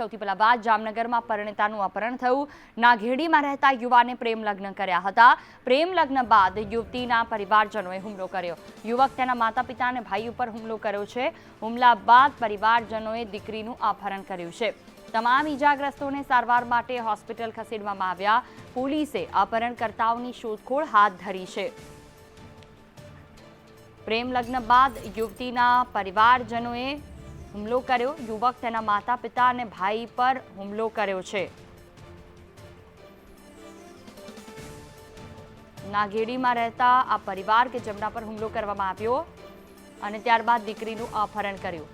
સૌથી પહેલા વાત જામનગરમાં પરિણીતાનું અપહરણ થયું. નાઘેડીમાં રહેતા યુવાને પ્રેમ લગ્ન કર્યા હતા. પ્રેમ લગ્ન બાદ યુવતીના પરિવારજનોએ હુમલો કર્યો. યુવક તેના માતા પિતા અને ભાઈ ઉપર હુમલો કર્યો છે. હુમલા બાદ પરિવારજનોએ દીકરીનું અપહરણ કર્યું છે. તમામ ઈજાગ્રસ્તોને સારવાર માટે હોસ્પિટલ ખસેડવામાં આવ્યા. પોલીસે અપહરણકર્તાઓની શોધખોળ હાથ ધરી છે. પ્રેમ લગ્ન બાદ યુવતીના પરિવારજનોએ હુમલો કર્યો. યુવક તેના માતા પિતા અને ભાઈ પર હુમલો કર્યો છે. નાગેડીમાં રહેતા આ પરિવાર કે જેમના પર હુમલો કરવામાં આવ્યો અને ત્યારબાદ દીકરીનું અપહરણ કર્યું.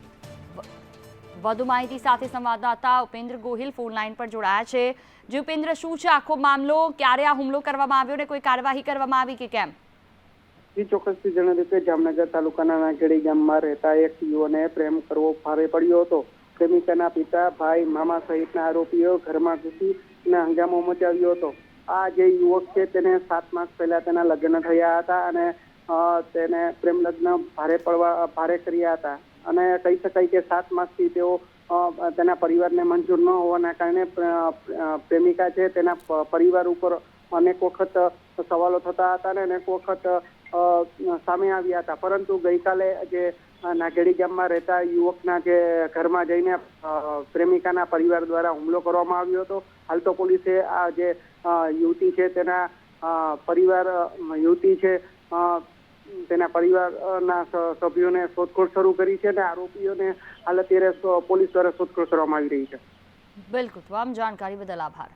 વધુ માહિતી સાથે સંવાદદાતા ઉપેન્દ્ર ગોહિલ ફોન લાઈન પર જોડાયા છે. જે ઉપેન્દ્ર શું છે આખો મામલો? ક્યારે આ હુમલો કરવામાં આવ્યો ને કોઈ કાર્યવાહી કરવામાં આવી કે કેમ? જી ચોક્કસથી જણાવ્યું કે જામનગર તાલુકાના નાગેડી ગામમાં રહેતા એક યુવાને પ્રેમ કરવો ભારે પડ્યો હતો. પ્રેમિકાના પિતા, ભાઈ, મામા સહિતના આરોપીઓ ઘરમાં ઘૂસી હંગામો મચાવ્યો હતો. આ જે યુવક છે તેને સાત માસ પહેલા તેના લગ્ન થયા હતા અને તેને પ્રેમ લગ્ન ભારે પડવા, ભારે કર્યા હતા. અને કહી શકાય કે સાત માસથી તેઓ તેના પરિવારને મંજૂર ન હોવાના કારણે પ્રેમિકા છે તેના પરિવાર ઉપર અનેક વખત સવાલો થતા હતા અને અનેક વખત સામે આવ્યા હતા. પરંતુ ગઈકાલે જે નાગેડી ગામમાં રહેતા યુવકના જે ઘરમાં જઈને પ્રેમિકાના પરિવાર દ્વારા હુમલો કરવામાં આવ્યો હતો. હાલ તો પોલીસે આ જે યુવતી છે તેના પરિવાર યુવતી છે તેના પરિવારના સભ્યોને શોધખોળ શરૂ કરી છે અને આરોપીઓને હાલ અત્યારે પોલીસ દ્વારા શોધખોળ કરવામાં આવી રહી છે. બિલકુલ. આમ જાણકારી બદલ આભાર.